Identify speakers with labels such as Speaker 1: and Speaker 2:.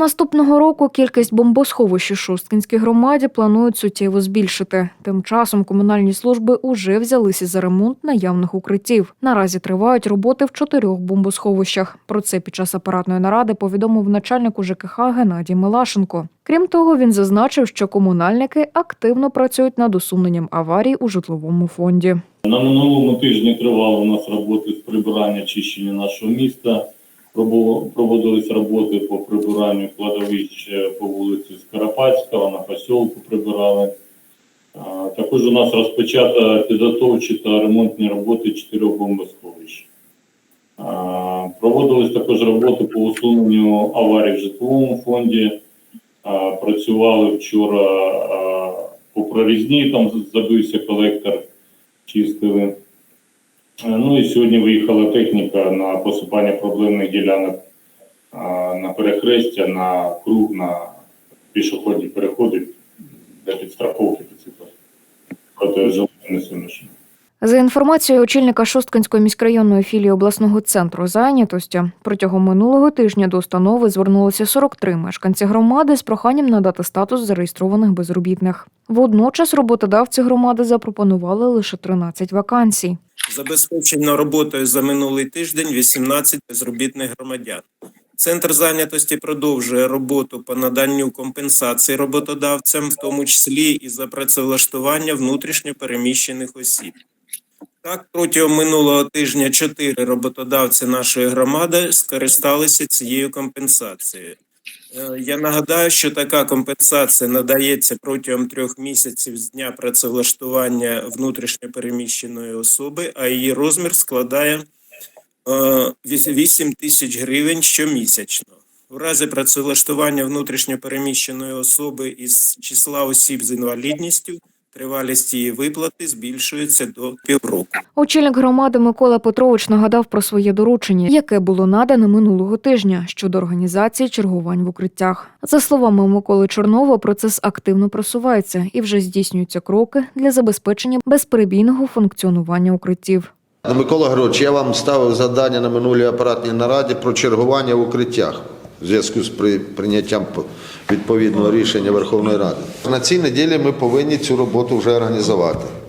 Speaker 1: Наступного року кількість бомбосховищ у Шосткінській громаді планують суттєво збільшити. Тим часом комунальні служби уже взялися за ремонт наявних укриттів. Наразі тривають роботи в чотирьох бомбосховищах. Про це під час апаратної наради повідомив начальник УЖКХ Геннадій Милашенко. Крім того, він зазначив, що комунальники активно працюють над усуненням аварій у житловому фонді.
Speaker 2: На минулому тижні тривали у нас роботи з прибирання чищення нашого міста. Проводились роботи по прибиранню кладовищ по вулиці Скоропадського, на посілку прибирали. Також у нас розпочата підготовчі та ремонтні роботи чотирьох бомбосховищ. Проводились також роботи по усуненню аварій в житловому фонді. Працювали вчора по прорізні, там забився колектор чистили. Е, Ну і сьогодні виїхала техніка на посипання проблемних ділянок на перехрестя, на круг, на пішохідні переходи для підстраховки цих протижелезної суміші.
Speaker 1: За інформацією очільника Шосткинської міськрайонної філії обласного центру зайнятості, протягом минулого тижня до установи звернулося 43 мешканці громади з проханням надати статус зареєстрованих безробітних. Водночас роботодавці громади запропонували лише 13 вакансій.
Speaker 3: Забезпечено роботою за минулий тиждень 18 безробітних громадян. Центр зайнятості продовжує роботу по наданню компенсації роботодавцям, в тому числі і за працевлаштування внутрішньо переміщених осіб. Так, протягом минулого тижня чотири роботодавці нашої громади скористалися цією компенсацією. Е, Я нагадаю, що така компенсація надається протягом трьох місяців з дня працевлаштування внутрішньо переміщеної особи, а її розмір складає е, 8 тисяч гривень щомісячно. У разі працевлаштування внутрішньо переміщеної особи із числа осіб з інвалідністю тривалість її виплати збільшується до півроку.
Speaker 1: Очільник громади Микола Петрович нагадав про своє доручення, яке було надане минулого тижня щодо організації чергувань в укриттях. За словами Миколи Чорнова, процес активно просувається і вже здійснюються кроки для забезпечення безперебійного функціонування укриттів.
Speaker 4: Микола Григорович, я вам ставив завдання на минулій апаратній нараді про чергування в укриттях в зв'язку з при- прийняттям відповідного рішення Верховної Ради. На цій неділі ми повинні цю роботу вже організувати.